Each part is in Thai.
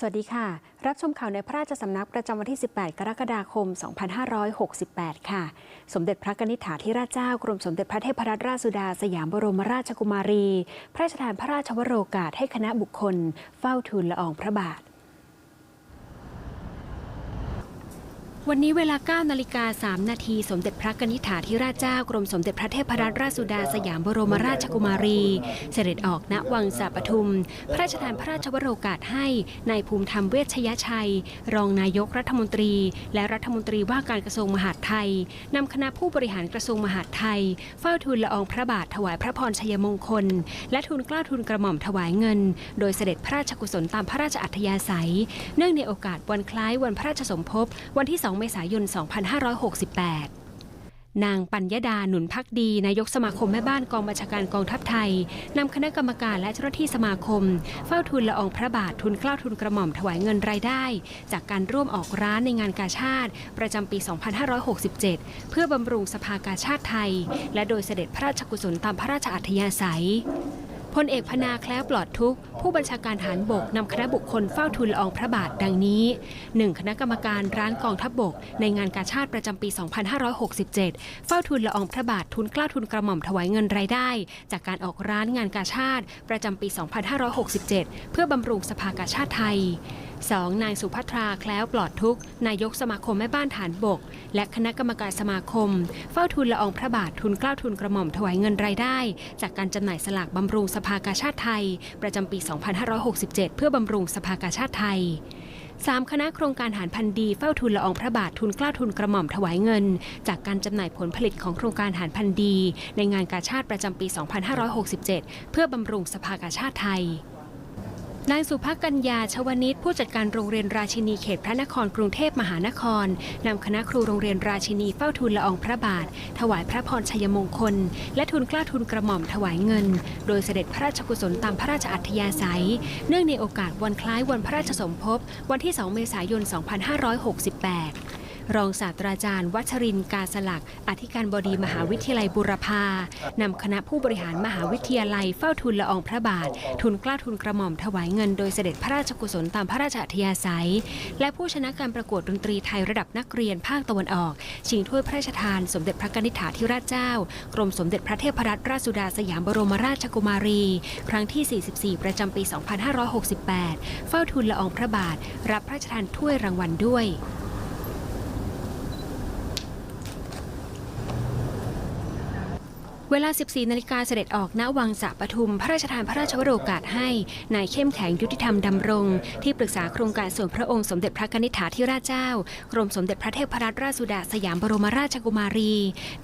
สวัสดีค่ะ รับชมข่าวในพระราชสำนักประจำวันที่ 18 กรกฎาคม 2568 ค่ะ สมเด็จพระกนิษฐาธิราชเจ้ากรมสมเด็จพระเทพรัตนราชสุดาสยามบรมราชกุมารี พระราชทานพระราชวโรกาสให้คณะบุคคล เฝ้าทูลละอองพระบาท วันนี้เวลา 9 นาฬิกา 3 นาที สมเด็จพระกนิษฐาธิราชเจ้ากรมสมเด็จพระเทพรัตนราชสุดาสยามบรมราชกุมารี เสด็จออกณวังสาปทุม พระราชทานพระราชวโรกาสให้นายภูมิธรรมเวชยชัย รองนายกรัฐมนตรี และรัฐมนตรีว่าการกระทรวงมหาดไทยนำคณะผู้บริหารกระทรวงมหาดไทย เฝ้าทูลละอองพระบาทถวายพระพรชัยมงคล และทูลกล้าทูลกระหม่อมถวายเงิน โดยเสด็จพระราชกุศลตามพระราชอัธยาศัย เนื่องในโอกาสวันคล้ายวันพระราชสมภพวันที่2เมษายน 2568 นางปัญญดาหนุนพักดีนายกสมาคมแม่บ้านกองบัญชาการกองทัพไทยนำคณะกรรมการและเจ้าหน้าที่สมาคม เฝ้าทูลละอองพระบาททุนเกล้าทุนกระหม่อมถวายเงินรายได้ จากการร่วมออกร้านในงานกาชาติ ประจำปี 2567 เพื่อบำรุงสภากาชาติไทย และโดยเสด็จพระราชกุศลตามพระราชอัธยาศัย พลเอกพนาแคล้วปลอดทุก ผู้บัญชาการฐานบกนำคณะบุคคลเฝ้าทูลละอองพระบาทดังนี้ 1. คณะกรรมการร้านกองทัพบก ในงานกาชาติประจำปี 2567 เฝ้าทูลละอองพระบาททุนกล้าทุนกระหม่อมถวายเงินรายได้ จากการออกร้านงานกาชาติประจำปี 2567 เพื่อบำรุงสภากาชาติไทย 2. นายสุภัทราแคล้วปลอดทุกนายกสมาคมแม่บ้านฐานบก และคณะกรรมการสมาคม เฝ้าทูลละอองพระบาททุนเกล้าทุนกระหม่อมถวายเงินรายได้ จากการจำหน่ายสลากบำรุงสภากาชาติไทย ประจำปี 2567 เพื่อบำรุงสภากาชาติไทย 3. คณะโครงการหารพันดีเฝ้าทุนละอองพระบาททุนเกล้าทุนกระหม่อมถวายเงิน จากการจำหน่ายผลผลิตของโครงการหารพันดี ในงานกาชาติประจำปี 2567 เพื่อบำรุงสภากาชาติไทย นายสุภกัญญาชวนิตผู้จัดการโรงเรียนราชินีเขตพระนครกรุงเทพมหานครนำคณะครูโรงเรียนราชินีเฝ้าทูลละอองพระบาท ถวายพระพรชัยมงคล และทุนกล้าทุนกระหม่อมถวายเงิน โดยเสด็จพระราชกุศลตามพระราชอัธยาศัย เนื่องในโอกาสวันคล้ายวันพระราชสมภพวันที่ 2 เมษายน 2568 รองศาสตราจารย์วัชรินกาสลัก อธิการบดีมหาวิทยาลัยบุรพานำคณะผู้บริหารมหาวิทยาลัยเฝ้าทุนละอองพระบาท ทุนกล้าทุนกระหม่อมถวายเงินโดยเสด็จพระราชกุศลตามพระราชอัธยาศัย และผู้ชนะการประกวดดนตรีไทยระดับนักเรียนภาคตะวันออก ชิงถ้วยพระราชทาน สมเด็จพระนิษฐาธิราชเจ้า กรมสมเด็จพระเทพรัตนราชสุดาสยามบรมราชกุมารี ครั้งที่ 44 ประจำปี 2568 เฝ้าทุนละอองพระบาท รับพระราชทานถ้วยรางวัลด้วย เวลา 14 นาฬิกาเสด็จออกณวังสะปทุม พระราชทานพระราชวโรกาสให้ นายเข้มแข็งยุติธรรมดำรง ที่ปรึกษาโครงการส่วนพระองค์สมเด็จพระกนิษฐาธิราชเจ้า กรมสมเด็จพระเทพรัตนราชสุดาสยามบรมราชกุมารี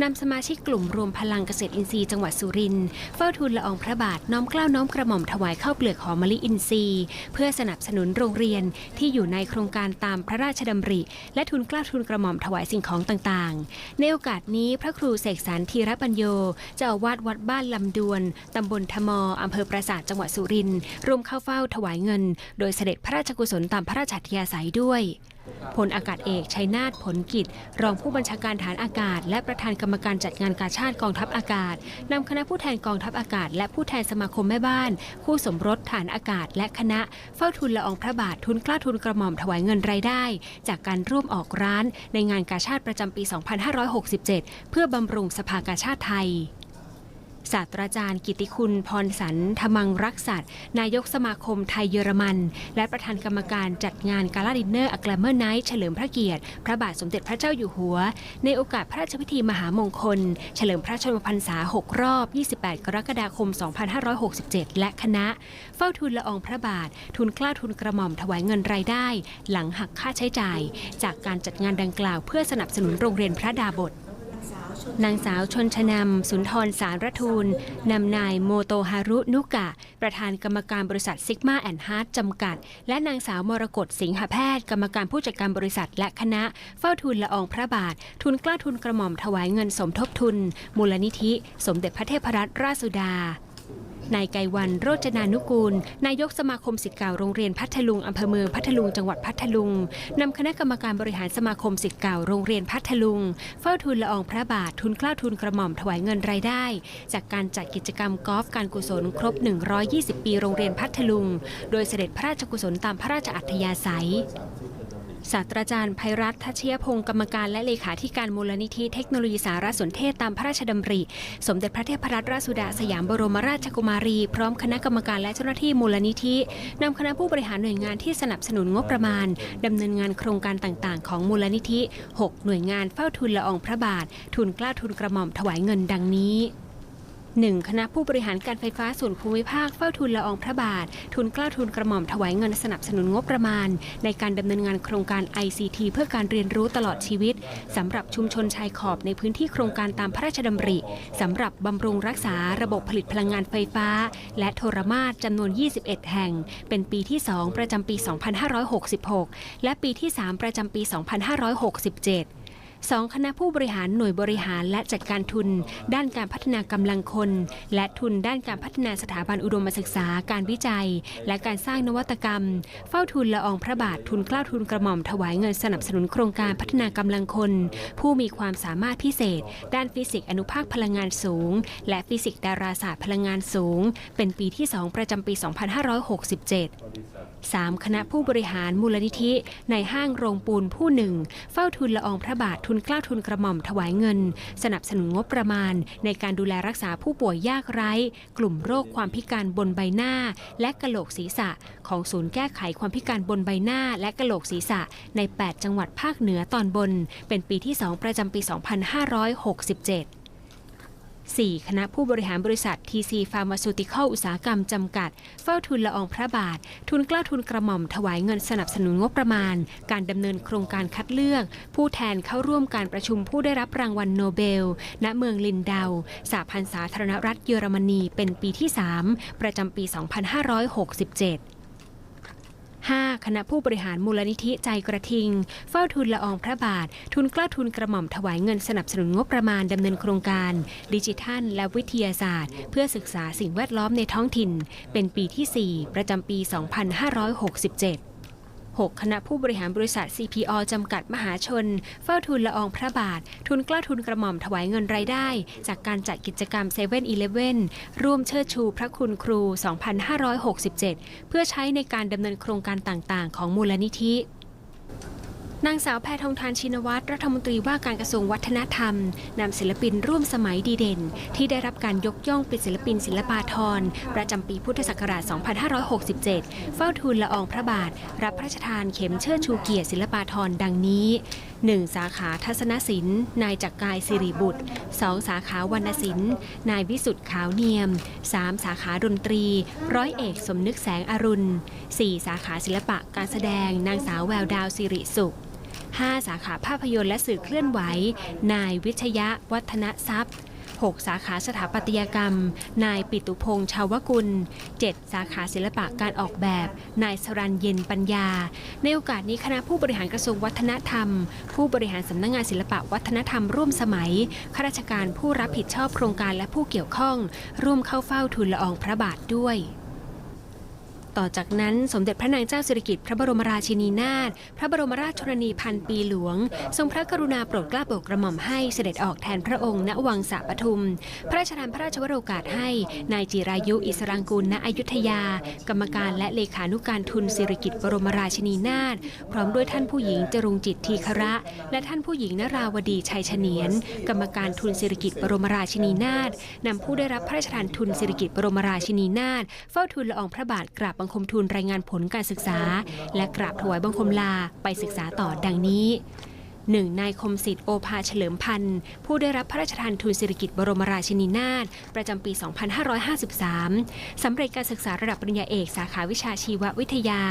นำสมาชิกกลุ่มรวมพลังเกษตรอินทรีย์จังหวัดสุรินทร์เฝ้าทูลละอองพระบาทน้อมเกล้าน้อมกระหม่อมถวายข้าวเปลือกหอมมะลิอินทรีย์ เพื่อสนับสนุนโรงเรียนที่อยู่ในโครงการตามพระราชดำริ และทุนเกล้าทุนกระหม่อมถวายสิ่งของต่างๆ ในโอกาสนี้พระครูเสกสรรธีรปัญโยเจ้าอาวาสวัดบ้านลำดวน ตำบลทมออำเภอปราสาทจังหวัดสุรินทร์ร่วมเข้าเฝ้าถวายเงิน โดยเสด็จพระราชกุศลตามพระราชอัธยาศัยด้วยพลอากาศเอกชัยนาทผลกิจ รองผู้บัญชาการฐานอากาศ และประธานกรรมการจัดงานกาชาติกองทัพอากาศนำคณะผู้แทนกองทัพอากาศ และผู้แทนสมาคมแม่บ้าน คู่สมรสฐานอากาศ และคณะเฝ้าทุนละอองพระบาททุนกล้าทุนกระหม่อมถวายเงินรายได้ จากการร่วมออกร้านในงานกาชาติประจำปี 2567 เพื่อบำรุงสภากาชาติไทย ศาสตราจารย์กิติคุณพรสันธมังรักษัตร์นายกสมาคมไทยเยอรมัน และประธานกรรมการจัดงานกาลาดินเนอร์อักลเมอร์ไนท์เฉลิมพระเกียรติ พระบาทสมเด็จพระเจ้าอยู่หัว ในโอกาสพระราชพิธีมหามงคล เฉลิมพระชนมพรรษา 6 รอบ 28 กรกฎาคม 2567 และคณะ เฝ้าทูลละอองพระบาท ทุนกล้าทุนกระหม่อมถวายเงินรายได้ หลังหักค่าใช้จ่าย จากการจัดงานดังกล่าวเพื่อสนับสนุนโรงเรียนพระดาบท นางสาวชนชนำสุนทรสารทูลนำนายโมโตฮารุนุกะ ประธานกรรมการบริษัทซิกมาแอนฮาร์ดจำกัด และนางสาวมรกตสิงหแพทย์ กรรมการผู้จัดการบริษัทและคณะ เฝ้าทุนละอองพระบาท ทุนกล้าทุนกระหม่อมถวายเงินสมทบทุน มูลนิธิ สมเด็จพระเทพรัตนราชสุดา นายไกวันโรจนานุกูล นายกสมาคมสิทธิ์เก่าโรงเรียนพัทลุงอำเภอเมืองพัทลุงจังหวัดพัทลุงนำคณะกรรมการบริหารสมาคมสิทธิ์เก่าโรงเรียนพัทลุง เฝ้าทูลละอองพระบาททุนเกล้าทุนกระหม่อมถวายเงินรายได้ จากการจัดกิจกรรมกอล์ฟการกุศลครบ 120 ปีโรงเรียนพัทลุง โดยเสด็จพระราชกุศลตามพระราชอัธยาศัย ศาสตราจารย์ภัยรัตทัชยพงศ์กรรมการและเลขาธิการมูลนิธิเทคโนโลยีสารสนเทศตามพระราชดำริ สมเด็จพระเทพรัตนราชสุดาสยามบรมราชกุมารี พร้อมคณะกรรมการและเจ้าหน้าที่มูลนิธินำคณะผู้บริหารหน่วยงานที่สนับสนุนงบประมาณดำเนินงานโครงการต่างๆ ของมูลนิธิ 6 หน่วยงานเฝ้าทุนละอองพระบาท ทุนกล้าทุนกระหม่อมถวายเงินดังนี้ 1. คณะผู้บริหารการไฟฟ้าส่วนภูมิภาคเฝ้าทุนละอองพระบาท ทุนกล้าทุนกระหม่อมถวายเงินสนับสนุนงบประมาณ ในการดำเนินงานโครงการ ICT เพื่อการเรียนรู้ตลอดชีวิตสำหรับชุมชนชายขอบในพื้นที่โครงการตามพระราชดำริสำหรับบำรุงรักษาระบบผลิตพลังงานไฟฟ้า และโทรมาตรจำนวน 21 แห่ง เป็นปีที่ 2 ประจำปี 2566 และปีที่ 3 ประจำปี 2567 2. คณะผู้บริหารหน่วยบริหารและจัดการทุน ด้านการพัฒนากำลังคน และทุนด้านการพัฒนาสถาบันอุดมศึกษาการวิจัย และการสร้างนวัตกรรม เฝ้าทุนละอองพระบาททุนเกล้าทุนกระหม่อมถวายเงินสนับสนุนโครงการพัฒนากำลังคน ผู้มีความสามารถพิเศษ ด้านฟิสิกส์อนุภาคพลังงานสูง และฟิสิกส์ดาราศาสตร์พลังงานสูง เป็นปีที่ 2 ประจำปี 2567 3. คณะผู้บริหารมูลนิธิ ในห้างโรงปูนผู้หนึ่ง เฝ้าทุนละอองพระบาททุนกล้าทุนกระหม่อมถวายเงิน สนับสนุนงบประมาณ ในการดูแลรักษาผู้ป่วยยากไร้ กลุ่มโรคความพิการบนใบหน้า และกะโหลกศีรษะ ของศูนย์แก้ไขความพิการบนใบหน้า และกะโหลกศีรษะ ใน 8 จังหวัดภาคเหนือตอนบน เป็นปีที่ 2 ประจำปี 2567 4. คณะผู้บริหารบริษัท TC Pharmaceutical อุตสาหกรรมจำกัด เฝ้าทุนละอองพระบาท ทุนกล้าทุนกระหม่อมถวายเงินสนับสนุนงบประมาณ การดำเนินโครงการคัดเลือก ผู้แทนเข้าร่วมการประชุมผู้ได้รับรางวัลโนเบล ณเมืองลินเดาสหพันธ์สาธารณรัฐเยอรมนีเป็นปีที่ 3 ประจำปี 2567 5. คณะผู้บริหารมูลนิธิใจกระทิง เฝ้าทุนละอองพระบาท ทุนกล้าทุนกระหม่อมถวายเงินสนับสนุนงบประมาณดำเนินโครงการ ดิจิทัล และวิทยาศาสตร์ เพื่อศึกษาสิ่งแวดล้อมในท้องถิ่น เป็นปีที่ 4 ประจำปี 2567 6. คณะผู้บริหารบริษัท CPO จำกัดมหาชน เฝ้าทุนละอองพระบาท ทุนกล้าทุนกระหม่อมถวายเงินรายได้ จากการจัดกิจกรรม7 e เ e ่ e อร่วมเชิดชูพระคุณครู 2567 เพื่อใช้ในการดำเนินโครงการต่างๆ ของมูลนิธิ นางสาวแพทองทานชินวัตรรัฐมนตรีว่าการกระทรวงวัฒนธรรมนำศิลปินร่วมสมัยดีเด่น ที่ได้รับการยกย่องเป็นศิลปินศิลปาธรประจำปีพุทธศักราช 2567 เฝ้าทูลละอองพระบาท รับพระราชทานเข็มเชิดชูเกียรติศิลปาธรดังนี้ 1. สาขาทัศนศิลป์ นายจักรกายสิริบุตร 2. สาขาวรรณศิลป์ นายวิสุทธ์ขาวเนียม 3. สาขาดนตรี ร้อยเอกสมนึกแสงอรุณ 4. สาขาศิลปะการแสดงนางสาวแววดาวสิริสุข 5 สาขาภาพยนตร์และสื่อเคลื่อนไหว นายวิชยะวัฒนทรัพย์ 6 สาขาสถาปัตยกรรม นายปิตุพงษ์ชาวกุล 7 สาขาศิลปะการออกแบบ นายสรันเย็นปัญญา ในโอกาสนี้คณะผู้บริหารกระทรวงวัฒนธรรม ผู้บริหารสำนักงงานศิลปะวัฒนธรรมร่วมสมัยข้าราชการผู้รับผิดชอบโครงการและผู้เกี่ยวข้อง ร่วมเข้าเฝ้าทูลละอองพระบาทด้วย ต่อจากนั้นสมเด็จพระนางเจ้าสิริกิติ์พระบรมราชินีนาถพระบรมราชชนนีพันปีหลวง ทรงพระกรุณาโปรดเกล้าโปรดกระหม่อมให้เสด็จออกแทนพระองค์ณวังสะปทุม พระราชทานพระราชวโรกาสให้ นายจิรายุอิสรังกูลณอยุธยา กรรมการและเลขานุการทุนสิริกิติ์บรมราชินีนาถพร้อมด้วยท่านผู้หญิงจรุงจิตทีคระ และท่านผู้หญิงนราวดีชัยเฉนียน กรรมการทุนสิริกิติ์บรมราชินีนาถนำผู้ได้รับพระราชทานทุนสิริกิติ์บรมราชินีนาถเฝ้าทูลละอองพระบาทกราบบังคมทูลรายงานผลการศึกษา และกราบถวายบังคมลาไปศึกษาต่อดังนี้หนึ่งนายคมสิทธิ์โอภาเฉลิมพันธ์ ผู้ได้รับพระราชทานทุนสิริกิติบรมราชินีนาถประจำปี 2553 สำเร็จการศึกษาระดับปริญญาเอกสาขาวิชาชีววิทยา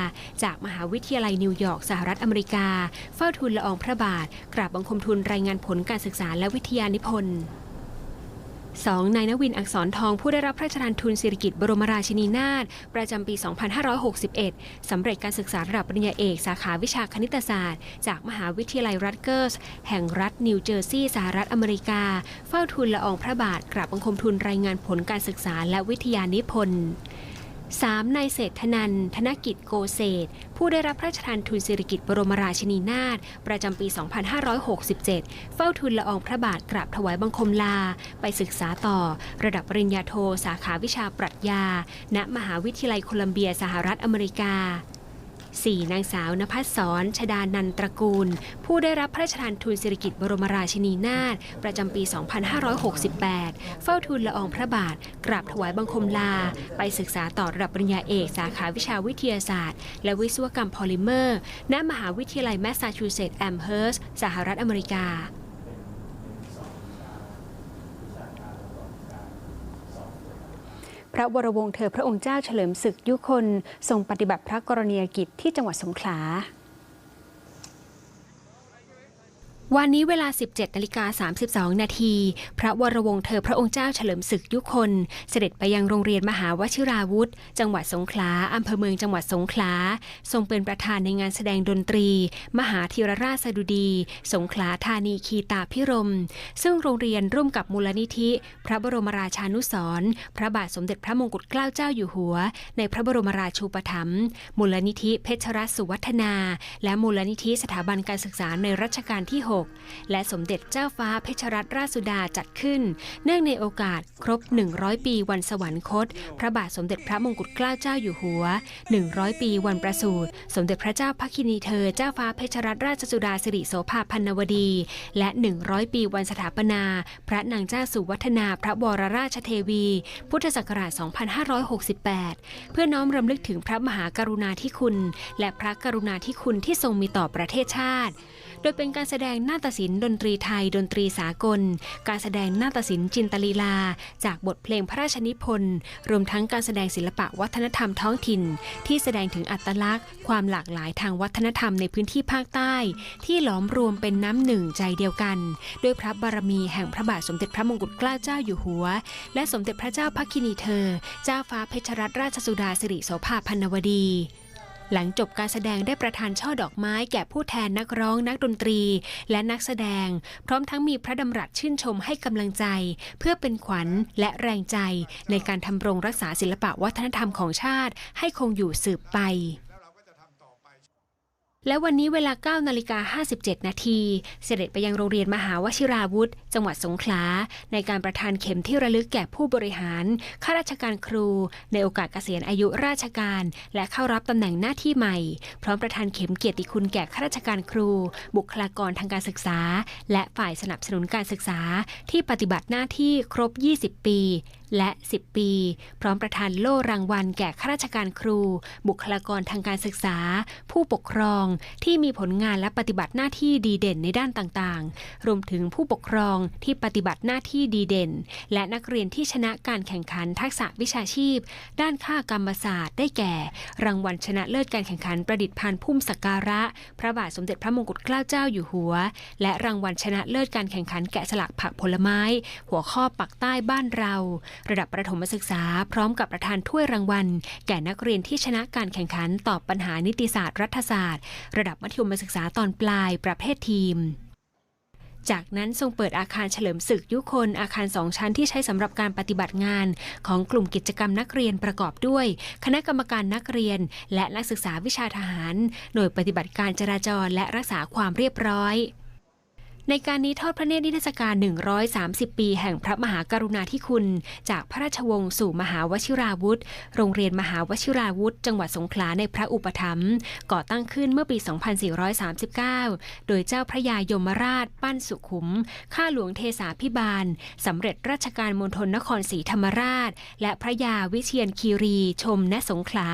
จากมหาวิทยาลัยนิวยอร์กสหรัฐอเมริกา เฝ้าทูลละอองพระบาท กราบบังคมทูลรายงานผลการศึกษาและวิทยานิพนธ์ 2. นายนวินอักษรทองผู้ได้รับพระราชทานทุนสิริกิติ์บรมราชินีนาถประจำปี 2561 สำเร็จการศึกษาระดับปริญญาเอกสาขาวิชาคณิตศาสตร์ จากมหาวิทยาลัยรัตเกิร์ส แห่งรัฐนิวเจอร์ซีย์สหรัฐอเมริกา เฝ้าทุนละอองพระบาทกราบบังคมทุนรายงานผลการศึกษาและวิทยานิพนธ์ 3. นายเศรษฐนันธนกิจโกเศษผู้ได้รับพระราชทานทุนสิริกิติ์บรมราชินีนาถประจำปี 2567 เฝ้าทุนละอองพระบาทกราบถวายบังคมลา ไปศึกษาต่อ ระดับปริญญาโทสาขาวิชาปรัชญา ณ มหาวิทยาลัยโคลัมเบียสหรัฐอเมริกา 4. นางสาวนภัสสรชดานันตระกูล ผู้ได้รับพระราชทานทุนสิริกิติ์บรมราชินีนาถประจำปี 2568 เฝ้าทุนละอองพระบาท กราบถวายบังคมลา ไปศึกษาต่อระดับปริญญาเอกสาขาวิชาวิทยาศาสตร์ และวิศวกรรมพอลิเมอร์ ณ มหาวิทยาลัยแมสซาชูเซตส์แอมเฮิร์สสหรัฐอเมริกา พระวรวงศ์เธอพระองค์เจ้าเฉลิมศึกยุคน ทรงปฏิบัติพระกรณียกิจที่จังหวัดสงขลา วันนี้เวลา 17นาฬิกา32 นาที พระวรวงเธอพระองค์เจ้าเฉลิมศึกยุคน เสด็จไปยังโรงเรียนมหาวชิราวุธ จังหวัดสงขลาอำเภอเมืองจังหวัดสงขลา ทรงเป็นประธานในงานแสดงดนตรี มหาธีรราชสดุดี สงขลาธานีคีตาพิรม ซึ่งโรงเรียนร่วมกับมูลนิธิ พระบรมราชานุสรพระบาทสมเด็จพระมงกุฎเกล้าเจ้าอยู่หัว ในพระบรมราชูปถัมภ์มูลนิธิเพชรรัตนสุวัฒนา และมูลนิธิสถาบันการศึกษาในรัชกาลที่ 6และสมเด็จเจ้าฟ้าเพชรรัตนราชสุดาจัดขึ้น เนื่องในโอกาสครบ 100 ปีวันสวรรคต พระบาทสมเด็จพระมงกุฎเกล้าเจ้าอยู่หัว 100 ปีวันประสูติสมเด็จพระเจ้าพักินีเธอเจ้าฟ้าเพชรรัตนราชสุดาสิริโสภาพันนวดี และ 100 ปีวันสถาปนา พระนางเจ้าสุวัฒนาพระบรราชเทวี พุทธศักราช 2568 เพื่อน้อมรำลึกถึงพระมหากรุณาธิคุณ และพระกรุณาธิคุณที่ทรงมีต่อประเทศชาติ โดยเป็นการแสดงนาฏศิลป์ดนตรีไทยดนตรีสากล การแสดงนาฏศิลป์จินตลีลา จากบทเพลงพระราชนิพนธ์รวมทั้งการแสดงศิลปะวัฒนธรรมท้องถิ่น ที่แสดงถึงอัตลักษณ์ ความหลากหลายทางวัฒนธรรมในพื้นที่ภาคใต้ ที่หลอมรวมเป็นน้ำหนึ่งใจเดียวกัน ด้วยพระบารมีแห่งพระบาทสมเด็จพระมงกุฎเกล้าเจ้าอยู่หัว และสมเด็จพระเจ้าพักินีเธอ เจ้าฟ้าเพชรรัตนราชสุดาสิริโสภาพันนวดี หลังจบการแสดงได้ประทานช่อดอกไม้แก่ผู้แทนนักร้องนักดนตรี และนักแสดง พร้อมทั้งมีพระดำรัสชื่นชมให้กำลังใจ เพื่อเป็นขวัญและแรงใจ ในการทำรงรักษาศิลปะวัฒนธรรมของชาติ ให้คงอยู่สืบไป และวันนี้เวลา9นาฬิกา57 นาที เสด็จไปยังโรงเรียนมหาวชิราวุธ จังหวัดสงขลา ในการประทานเข็มที่ระลึกแก่ผู้บริหาร ข้าราชการครู ในโอกาสเกษียณอายุราชการ และเข้ารับตำแหน่งหน้าที่ใหม่ พร้อมประทานเข็มเกียรติคุณแก่ข้าราชการครู บุคลากรทางการศึกษา และฝ่ายสนับสนุนการศึกษา ที่ปฏิบัติหน้าที่ครบ 20 ปีและ 10 ปี พร้อมประทานโล่รางวัลแก่ข้าราชการครู บุคลากรทางการศึกษา ผู้ปกครองที่มีผลงานและปฏิบัติหน้าที่ดีเด่นในด้านต่างๆ รวมถึงผู้ปกครองที่ปฏิบัติหน้าที่ดีเด่น และนักเรียนที่ชนะการแข่งขันทักษะวิชาชีพ ด้านค่ากรรมศาสตร์ ได้แก่ รางวัลชนะเลิศการแข่งขันประดิษฐ์พันธุ์พุ่มสักการะ พระบาทสมเด็จพระมงกุฎเกล้าเจ้าอยู่หัว และรางวัลชนะเลิศการแข่งขันแกะสลักผักผลไม้ หัวข้อปักใต้บ้านเรา ระดับประถมศึกษา พร้อมกับประธานถ้วยรางวัล แก่นักเรียนที่ชนะการแข่งขันตอบปัญหานิติศาสตร์รัฐศาสตร์ระดับมัธยมศึกษาตอนปลายประเภททีม จากนั้นทรงเปิดอาคารเฉลิมศึกยุคนอาคารสองชั้นที่ใช้สำหรับการปฏิบัติงาน ของกลุ่มกิจกรรมนักเรียนประกอบด้วย คณะกรรมการนักเรียน และนักศึกษาวิชาทหาร หน่วยปฏิบัติการจราจรและรักษาความเรียบร้อย ในการนี้ทอดพระเนตรนิทรรศการ 130 ปี แห่งพระมหากรุณาธิคุณ จากพระราชวงศ์สู่มหาวชิราวุธ โรงเรียนมหาวชิราวุธ จังหวัดสงขลาในพระอุปถัมภ์ก่อตั้งขึ้นเมื่อปี 2439 โดยเจ้าพระยายมราช ปั้นสุขุม ข้าหลวงเทสาพิบาล สำเร็จราชการมณฑลนครศรีธรรมราช และพระยาวิเชียนคีรีชมณสงขลา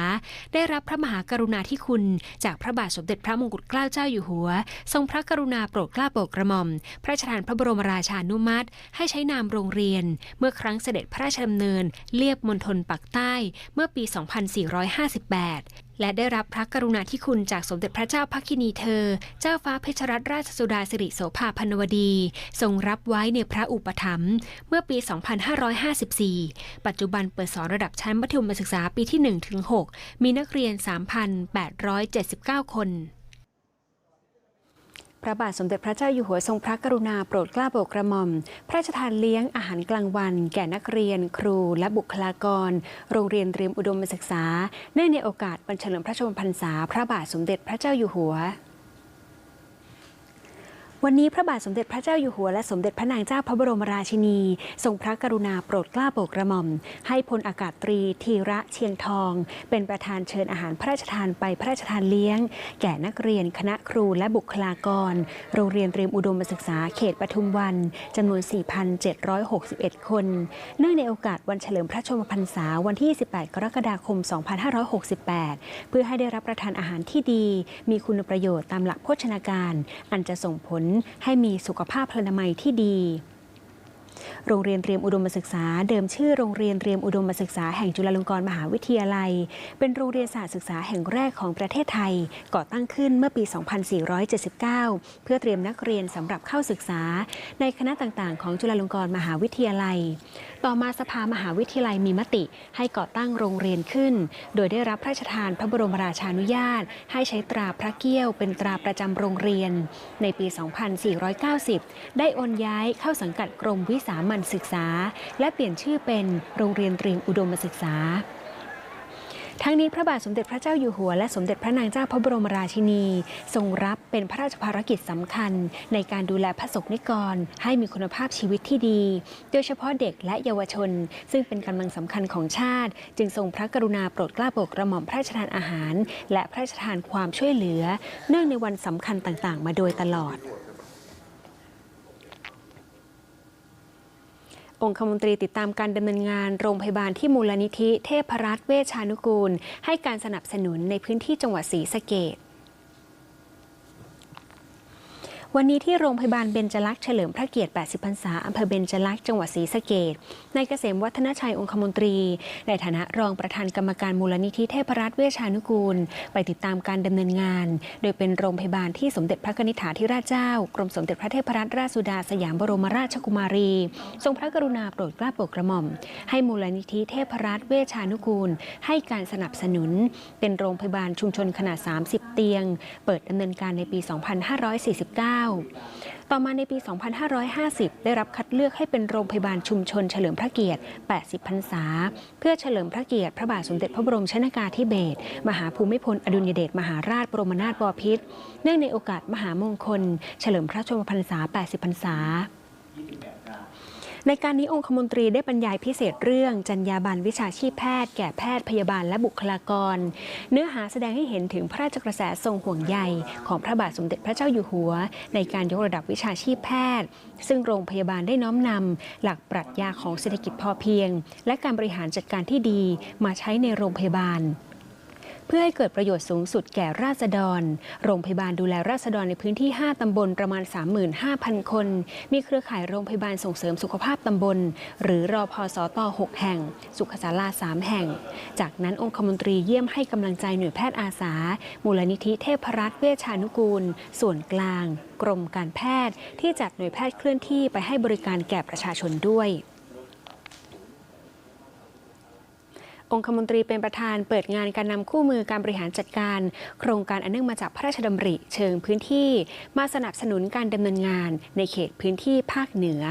ได้รับพระมหากรุณาธิคุณ จากพระบาทสมเด็จพระมงกุฎเกล้าเจ้าอยู่หัว ทรงพระกรุณาโปรดเกล้าโปรดกระหม่อมพระราชทานพระบรมราชานุมัติ ให้ใช้นามโรงเรียน เมื่อครั้งเสด็จพระราชดำเนินเลียบมณฑลปักใต้เมื่อปี 2458และได้รับพระกรุณาธิคุณจากสมเด็จพระเจ้าพักคินีเธอ เจ้าฟ้าเพชรรัตนราชสุดาสิริโสภาพันวดี ทรงรับไว้ในพระอุปถัมภ์เมื่อปี 2554 ปัจจุบันเปิดสอนระดับชั้นมัธยมศึกษาปีที่ 1-6 มีนักเรียน 3,879 คน ระบาทสมเด็จพระเจ้าอยู่หัวทรงพระกรุณาโปรดเกล้าโปรดกระหม่อม พระราชทานเลี้ยงอาหารกลางวัน แก่นักเรียน ครู และบุคลากร โรงเรียนเตรียมอุดมศึกษาเนื่องในโอกาสวันเฉลิมพระชนมพรรษา พระบาทสมเด็จพระเจ้าอยู่หัว วันนี้พระบาทสมเด็จพระเจ้าอยู่หัวและสมเด็จพระนางเจ้าพระบรมราชินี ทรงพระกรุณาโปรดเกล้าโปรดกระหม่อม ให้พลอากาศตรีธีระเชียงทอง เป็นประธานเชิญอาหารพระราชทานไปพระราชทานเลี้ยง แก่นักเรียนคณะครูและบุคลากร โรงเรียนเตรียมอุดมศึกษาเขตปทุมวันจำนวน 4,761 คน เนื่องในโอกาสวันเฉลิมพระชนมพรรษาวันที่ 28 กรกฎาคม 2568 เพื่อให้ได้รับประทานอาหารที่ดี มีคุณประโยชน์ตามหลักโภชนาการ อันจะส่งผลให้มีสุขภาพพลานามัยที่ดี โรงเรียนเตรียมอุดมศึกษา เดิมชื่อโรงเรียนเตรียมอุดมศึกษาแห่งจุฬาลงกรณ์มหาวิทยาลัย เป็นโรงเรียนศาสตร์ศึกษาแห่งแรกของประเทศไทย ก่อตั้งขึ้นเมื่อปี 2479 เพื่อเตรียมนักเรียนสำหรับเข้าศึกษา ในคณะต่างๆ ของจุฬาลงกรณ์มหาวิทยาลัยต่อมาสภามหาวิทยาลัยมีมติให้ก่อตั้งโรงเรียนขึ้น โดยได้รับพระราชทานพระบรมราชานุญาต ให้ใช้ตราพระเกี้ยวเป็นตราประจำโรงเรียน ในปี 2490 ได้โอนย้ายเข้าสังกัดกรมวิสามัญศึกษา และเปลี่ยนชื่อเป็นโรงเรียนเตรียมอุดมศึกษา ทั้งนี้พระบาทสมเด็จพระเจ้าอยู่หัว และสมเด็จพระนางเจ้าพระบรมราชินี ทรงรับเป็นพระราชภารกิจสำคัญ ในการดูแลพระสงฆ์นิกร ให้มีคุณภาพชีวิตที่ดี โดยเฉพาะเด็กและเยาวชน ซึ่งเป็นกำลังสำคัญของชาติ จึงทรงพระกรุณาโปรดเกล้าโปรดกระหม่อมพระราชทานอาหาร และพระราชทานความช่วยเหลือ เนื่องในวันสำคัญต่างๆ มาโดยตลอด องคมนตรีติดตามการดำเนินงานโรงพยาบาลที่มูลนิธิเทพรัตน์เวชานุกูล ให้การสนับสนุนในพื้นที่จังหวัดศรีสะเกด วันนี้ที่โรงพยาบาลเบญจลักษณ์เฉลิมพระเกียรติ 80 พรรษา อำเภอเบญจลักษณ์ จังหวัดศรีสะเกดนายเกษมวัฒนชัยองคมนตรี ในฐานะรองประธานกรรมการมูลนิธิเทพรัตน์เวชานุกูล ไปติดตามการดำเนินงาน โดยเป็นโรงพยาบาลที่สมเด็จพระนิธิฐาธิราชเจ้า กรมสมเด็จพระเทพรัตนราชสุดาสยามบรมราชกุมารี ทรงพระกรุณาโปรดเกล้าโปรดกระหม่อม ให้มูลนิธิเทพรัตน์เวชานุกูล ให้การสนับสนุน เป็นโรงพยาบาลชุมชนขนาด 30 เตียง เปิดดำเนินการในปี 2549ต่อมาในปี 2550 ได้รับคัดเลือกให้เป็นโรงพยาบาลชุมชนเฉลิมพระเกียรติ 80 พรรษา เพื่อเฉลิมพระเกียรติ พระบาทสมเด็จพระบรมชนากาธิเบศร มหาภูมิพล อดุลยเดช มหาราช บรมนาถบพิตร เนื่องในโอกาสมหามงคล เฉลิมพระชนมพรรษา 80 พรรษา ในการนี้องคมนตรีได้บรรยายพิเศษเรื่องจรรยาบรรณวิชาชีพแพทย์แก่แพทย์พยาบาลและบุคลากร เนื้อหาแสดงให้เห็นถึงพระราชกระแสทรงห่วงใยของพระบาทสมเด็จพระเจ้าอยู่หัว ในการยกระดับวิชาชีพแพทย์ ซึ่งโรงพยาบาลได้น้อมนำหลักปรัชญาของเศรษฐกิจพอเพียง และการบริหารจัดการที่ดีมาใช้ในโรงพยาบาล เพื่อให้เกิดประโยชน์สูงสุดแก่ราษฎร โรงพยาบาลดูแลราษฎรในพื้นที่ 5 ตำบลประมาณ 35,000 คน มีเครือข่ายโรงพยาบาลส่งเสริมสุขภาพตำบล หรือรอพอสต6แห่ง สุขศาลา 3 แห่ง จากนั้นองคมนตรีเยี่ยมให้กำลังใจหน่วยแพทย์อาสา มูลนิธิเทพรัตน์เวชานุกูล ส่วนกลาง กรมการแพทย์ที่จัดหน่วยแพทย์เคลื่อนที่ไปให้บริการแก่ประชาชนด้วย องคมนตรีเป็นประธานเปิดงานการนำคู่มือการบริหารจัดการ โครงการอันเนื่องมาจากพระราชดำริเชิงพื้นที่ มาสนับสนุนการดำเนินงานในเขตพื้นที่ภาคเหนือ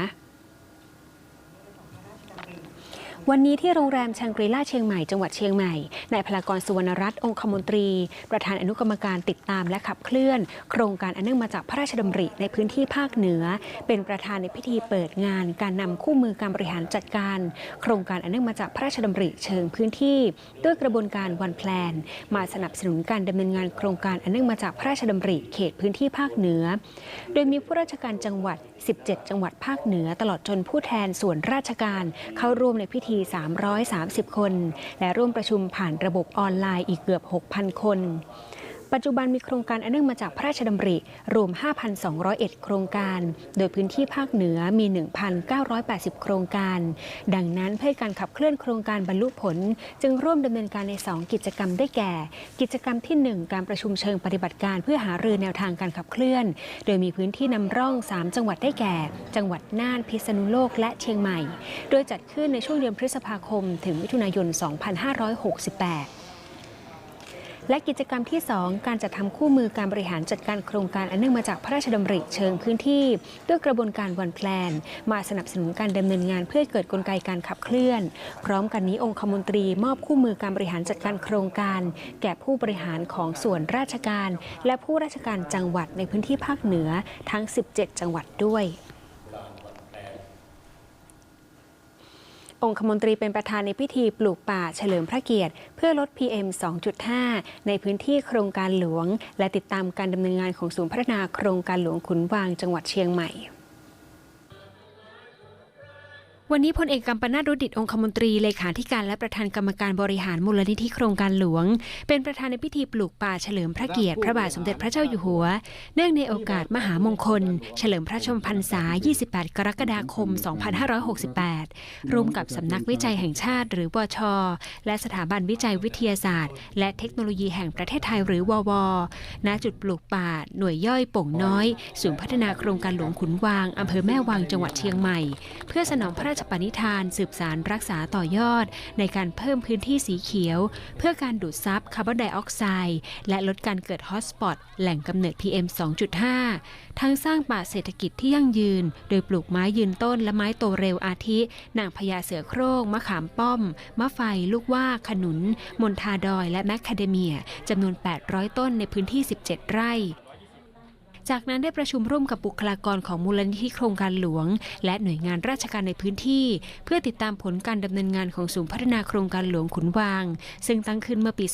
วันนี้ที่โรงแรมแชงกรีล่าเชียงใหม่จังหวัดเชียงใหม่นายพลากรสุวรรณรัตน์องคมนตรี ประธานอนุกรรมการติดตามและขับเคลื่อน โครงการอันเนื่องมาจากพระราชดำริในพื้นที่ภาคเหนือ เป็นประธานในพิธีเปิดงาน การนำคู่มือการบริหารจัดการ โครงการอันเนื่องมาจากพระราชดำริเชิงพื้นที่ ด้วยกระบวนการวันแพลน มาสนับสนุนการดำเนินงานโครงการอันเนื่องมาจากพระราชดำริเขตพื้นที่ภาคเหนือ โดยมีผู้ราชการจังหวัด 17 จังหวัดภาคเหนือ ตลอดจนผู้แทนส่วนราชการเข้าร่วมในพิธี330 คน และร่วมประชุมผ่านระบบออนไลน์อีกเกือบ 6,000 คน ปัจจุบันมีโครงการอันเนื่องมาจากพระราชดำริ รวม 5,201 โครงการ โดยพื้นที่ภาคเหนือมี 1,980 โครงการ ดังนั้นเพื่อการขับเคลื่อนโครงการบรรลุผล จึงร่วมดำเนินการใน 2 กิจกรรมได้แก่ กิจกรรมที่ 1 การประชุมเชิงปฏิบัติการเพื่อหารือแนวทางการขับเคลื่อน โดยมีพื้นที่นำร่อง 3 จังหวัดได้แก่ จังหวัดน่านพิษณุโลกและเชียงใหม่ โดยจัดขึ้นในช่วงเดือนพฤษภาคม ถึงมิถุนายน 2568 และกิจกรรมที่ 2 การจัดทำคู่มือการบริหารจัดการโครงการอันเนื่องมาจากพระราชดำริเชิงพื้นที่ ด้วยกระบวนการวันแพลน มาสนับสนุนการดำเนินงานเพื่อเกิดกลไกการขับเคลื่อน พร้อมกันนี้องคมนตรีมอบคู่มือการบริหารจัดการโครงการ แก่ผู้บริหารของส่วนราชการ และผู้ราชการจังหวัดในพื้นที่ภาคเหนือทั้ง 17 จังหวัดด้วย องคมนตรีเป็นประธานในพิธีปลูกป่าเฉลิมพระเกียรติ เพื่อลด PM 2.5 ในพื้นที่โครงการหลวง และติดตามการดำเนินงานของศูนย์พัฒนาโครงการหลวงขุนวางจังหวัดเชียงใหม่ วันนี้พลเอกกัมปนาตรุดิตองคมนตรีเลขาธิการและประธานกรรมการบริหารมูลนิธิโครงการหลวง เป็นประธานในพิธีปลูกป่าเฉลิมพระเกียรติ พระบาทสมเด็จพระเจ้าอยู่หัว เนื่องในโอกาสมหามงคล เฉลิมพระชนมพรรษา 28 กรกฎาคม 2568 ร่วมกับสำนักวิจัยแห่งชาติ หรือวชและสถาบันวิจัยวิทยาศาสตร์ และเทคโนโลยีแห่งประเทศไทยหรือววณจุดปลูกป่าหน่วยย่อยโป่งน้อยศูนย์พัฒนาโครงการหลวงขุนวางอำเภอแม่วางจังหวัดเชียงใหม่ เพื่อสนองพระราชปณิธานสืบสารรักษาต่อยอด ในการเพิ่มพื้นที่สีเขียว เพื่อการดูดซับคาร์บอนไดออกไซด์และลดการเกิดฮอตสปอตแหล่งกำเนิด PM 2.5 ทั้งสร้างป่าเศรษฐกิจที่ยั่งยืน โดยปลูกไม้ยืนต้นและไม้โตเร็วอาทินางพญาเสือโคร่งมะขามป้อม มะไฟ ลูกว่า ขนุน มนทาดอย และแมคคาเดเมียจำนวน 800 ต้นในพื้นที่ 17 ไร่ จากนั้นได้ประชุมร่วมกับบุคลากรของมูลนิธิโครงการหลวง และหน่วยงานราชการในพื้นที่ เพื่อติดตามผลการดำเนินงานของศูนย์พัฒนาโครงการหลวงขุนวาง ซึ่งตั้งขึ้นเมื่อปี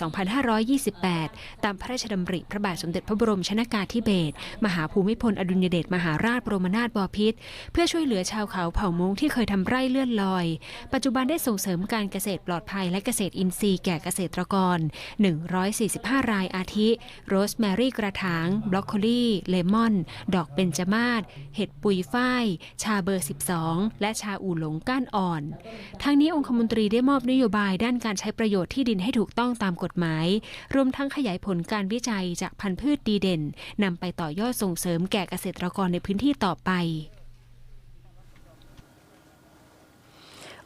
2528 ตามพระราชดำริพระบาทสมเด็จพระบรมชนากาธิเบศรมหาภูมิพลอดุลยเดชมหาราชบรมนาถบพิตรเพื่อช่วยเหลือชาวเขาเผ่ามงที่เคยทำไร่เลื่อนลอย ปัจจุบันได้ส่งเสริมการเกษตรปลอดภัยและเกษตรอินทรีย์แก่เกษตรกร 145 รายอาทิ โรสแมรี่กระถาง บล็อกโคลีเลมอน ดอกเบญจมาศเห็ดปุยฝ้าย ชาเบอร์ 12 และชาอู่หลงก้านอ่อนทางนี้องคมนตรีได้มอบนโยบายด้านการใช้ประโยชน์ที่ดินให้ถูกต้องตามกฎหมาย รวมทั้งขยายผลการวิจัยจากพันธุ์พืชดีเด่นนำไปต่อยอดส่งเสริมแก่เกษตรกรในพื้นที่ต่อไป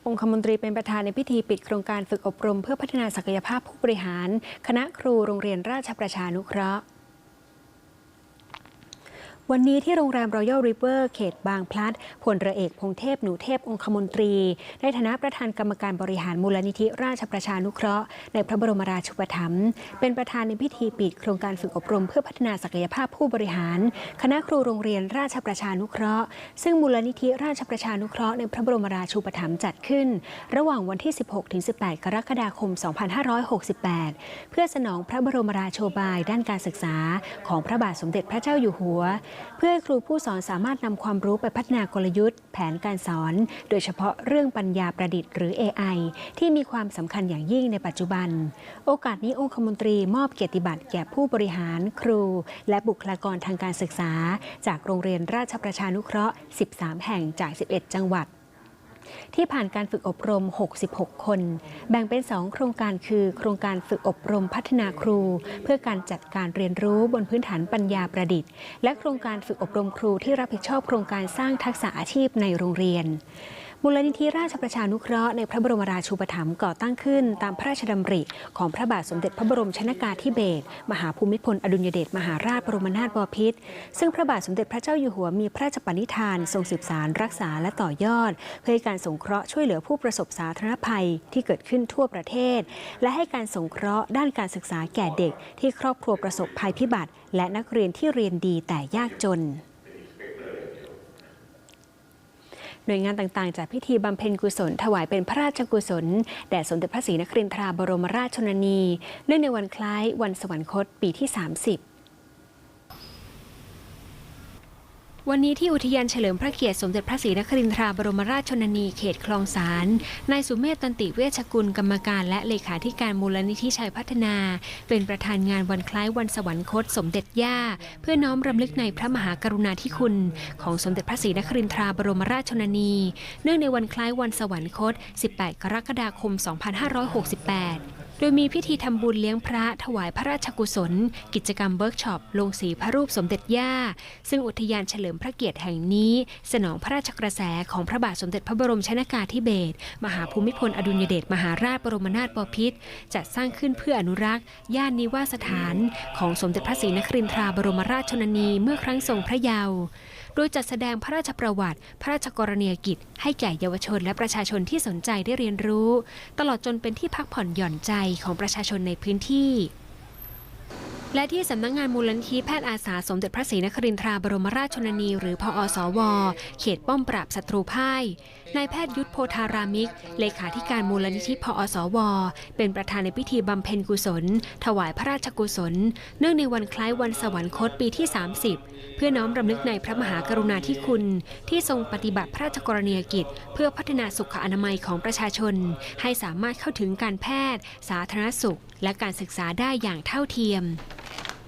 องคมนตรีเป็นประธานในพิธีปิดโครงการฝึกอบรมเพื่อพัฒนาศักยภาพผู้บริหาร คณะครูโรงเรียนราชประชานุเคราะห์ วันนี้ที่โรงแรมรอยัลริเวอร์เขตบางพลัดพลเรือเอกพงเทพหนูเทพองคมนตรี ในฐานะประธานกรรมการบริหารมูลนิธิราชประชานุเคราะห์ ในพระบรมราชูปถัมภ์เป็นประธานในพิธีปิดโครงการฝึกอบรมเพื่อพัฒนาศักยภาพผู้บริหาร คณะครูโรงเรียนราชประชานุเคราะห์ ซึ่งมูลนิธิราชประชานุเคราะห์ในพระบรมราชูปถัมภ์จัดขึ้น ระหว่างวันที่ 16-18 กรกฎาคม 2568 เพื่อสนองพระบรมราโชบายด้านการศึกษาของพระบาทสมเด็จพระเจ้าอยู่หัวเพื่อให้ครูผู้สอนสามารถนำความรู้ไปพัฒนากลยุทธ์ แผนการสอน โดยเฉพาะเรื่องปัญญาประดิษฐ์หรือ AI ที่มีความสำคัญอย่างยิ่งในปัจจุบัน โอกาสนี้องคมนตรีมอบเกียรติบัตรแก่ผู้บริหาร ครู และบุคลากรทางการศึกษา จากโรงเรียนราชประชานุเคราะห์ 13 แห่งจาก 11 จังหวัด ที่ผ่านการฝึกอบรม 66 คน แบ่งเป็น 2 โครงการคือ โครงการฝึกอบรมพัฒนาครู เพื่อการจัดการเรียนรู้บนพื้นฐานปัญญาประดิษฐ์ และโครงการฝึกอบรมครูที่รับผิดชอบโครงการสร้างทักษะอาชีพในโรงเรียน มูลนิธิราชประชานุเคราะห์ในพระบรมราชูปถัมภ์ก่อตั้งขึ้นตามพระราชดำริ ของพระบาทสมเด็จพระบรมชนากาธิเบศรมหาภูมิพลอดุลยเดชมหาราชบรมนาถบพิตรซึ่งพระบาทสมเด็จพระเจ้าอยู่หัวมีพระราชปณิธาน ทรงสืบสารรักษาและต่อยอด เพื่อการสงเคราะห์ช่วยเหลือผู้ประสบสาธารณภัยที่เกิดขึ้นทั่วประเทศ และให้การสงเคราะห์ด้านการศึกษาแก่เด็ก ที่ครอบครัวประสบภัยพิบัติ และนักเรียนที่เรียนดีแต่ยากจน หน่วยงานต่างๆ จากพิธีบำเพ็ญกุศล ถวายเป็นพระราชกุศล แด่สมเด็จพระศรีนครินทราบรมราชชนนี เนื่องในวันคล้ายวันสวรรคตปีที่ 30 วันนี้ที่อุทยานเฉลิมพระเกียรติสมเด็จพระศรีนครินทราบรมราชชนนีเขตคลองสารนายสุเมธตันติเวชกุลกรรมการและเลขาธิการมูลนิธิชัยพัฒนา เป็นประธานงานวันคล้ายวันสวรรคตสมเด็จย่า เพื่อน้อมรำลึกในพระมหากรุณาธิคุณ ของสมเด็จพระศรีนครินทราบรมราชชนนี เนื่องในวันคล้ายวันสวรรคต 18 กรกฎาคม 2568 โดยมีพิธีทำบุญเลี้ยงพระถวายพระราชกุศล กิจกรรมเวิร์กช็อปลงสีพระรูปสมเด็จย่า ซึ่งอุทยานเฉลิมพระเกียรติแห่งนี้ สนองพระราชกระแสของพระบาทสมเด็จพระบรมชนากาธิเบศรมหาภูมิพลอดุลยเดชมหาราชบรมนาถบพิตรจัดสร้างขึ้นเพื่ออนุรักษ์ ย่านนิวาสถาน ของสมเด็จพระศรีนครินทราบรมราชชนนีเมื่อครั้งทรงพระเยาว์ โดยจัดแสดงพระราชประวัติ พระราชกรณียกิจ ให้แก่เยาวชนและประชาชนที่สนใจได้เรียนรู้ ตลอดจนเป็นที่พักผ่อนหย่อนใจของประชาชนในพื้นที่และที่สำนักงานมูลนิธิแพทย์อาสาสมเด็จพระศรีนครินทราบรมราชชนนี หรือพอสว เขตป้อมปราบศัตรูพ่ายนายแพทย์ยุทธโพธารามิก เลขาธิการมูลนิธิพอสว เป็นประธานในพิธีบำเพ็ญกุศล ถวายพระราชกุศล เนื่องในวันคล้ายวันสวรรคตปีที่ 30 เพื่อน้อมรำลึกในพระมหากรุณาธิคุณ ที่ทรงปฏิบัติพระราชกรณียกิจ เพื่อพัฒนาสุขอนามัยของประชาชน ให้สามารถเข้าถึงการแพทย์ สาธารณสุข และการศึกษาได้อย่างเท่าเทียม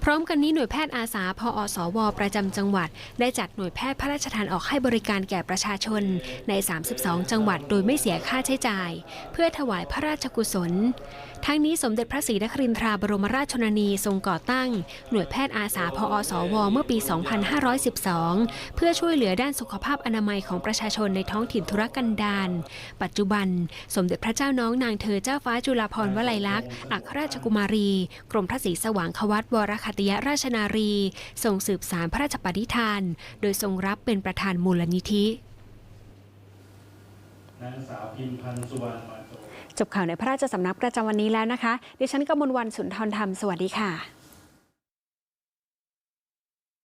พร้อมกันนี้หน่วยแพทย์อาสาพออสว ประจำจังหวัด ได้จัดหน่วยแพทย์พระราชทานออกให้บริการแก่ประชาชน ใน 32 จังหวัดโดยไม่เสียค่าใช้จ่าย เพื่อถวายพระราชกุศล ทั้งนี้สมเด็จพระศรีนครินทราบรมราชชนนีทรงก่อตั้ง หน่วยแพทย์อาสาพออสว เมื่อปี 2512 เพื่อช่วยเหลือด้านสุขภาพอนามัยของประชาชนในท้องถิ่นธุรกันดารปัจจุบัน สมเด็จพระเจ้าน้องนางเธอเจ้าฟ้าจุฬาภรณ์วลัยลักษณ์อัครราชกุมารี กรมพระศรีสว่างควัตวรคัตยราชนารีทรงสืบสารพระราชปณิธาน โดยทรงรับเป็นประธานมูลนิธินางสาวพิมพันธ์สุวรรณมาโจจบข่าวในพระราชสำนักประจำวันนี้แล้วนะคะ ดิฉันกมลวันสุนทรธรรม สวัสดีค่ะ